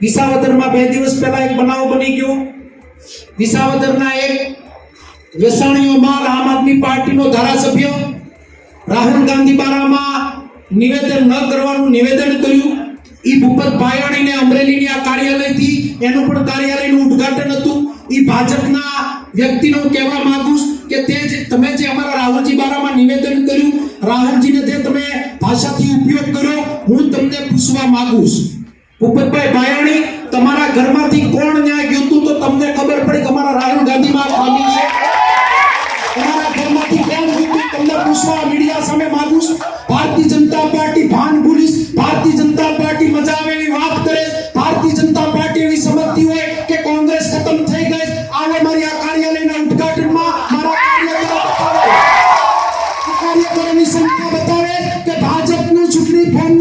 વિસાવદરમાં બે દિવસ પહેલા એક બનાવ બની ગયો. વિસાવદરના એક વેસાણીઓ આમ આદમી પાર્ટીનો ધારાસભ્ય રાહુલ ગાંધી બારામાં નિવેદન ન કરવાનું નિવેદન કર્યું. એ ભૂપત ભાયાણીને અમરેલીની આ કાર્યાલયથી એનું પણ કાર્યાલયનું ઉદ્ઘાટન હતું. એ ભાજપના વ્યક્તિનો કહેવા માંગુ કે તે જે તમે જે અમારા રાહુલજી બારામાં નિવેદન કર્યું, રાહુલજીને જે તમે ભાષાથી ઉપયોગ કર્યો, હું તમને પૂછવા માંગુ છું. ભૂપતભાઈ ભાયાણી તમારા ઘરમાંથી કોણ ન્યાય ગયું હતું તો તમને ખબર પડી કે અમારા રાહુલ ગાંધીમાં ખામી છે. તમારા ઘરમાંથી કોણ ગયું તમને પૂછવા મીડિયા સામે માંગુ છું. ભારતીય જનતા પાર્ટી ભાન ભૂલીશ. ભારતીય જનતા પાર્ટી મજા આવે એવી વાત કરે ભારતીય જનતા પાર્ટી એવી સમજતી હોય કે કોંગ્રેસ ખતમ થઈ ગઈ આવે મારી આ કાર્યાલયના ઉદ્ઘાટનમાં મારા કાર્યકરો બતાવે કાર્યકરોની સંખ્યા બતાવે કે ભાજપનું ચૂંટણી ફોર્મ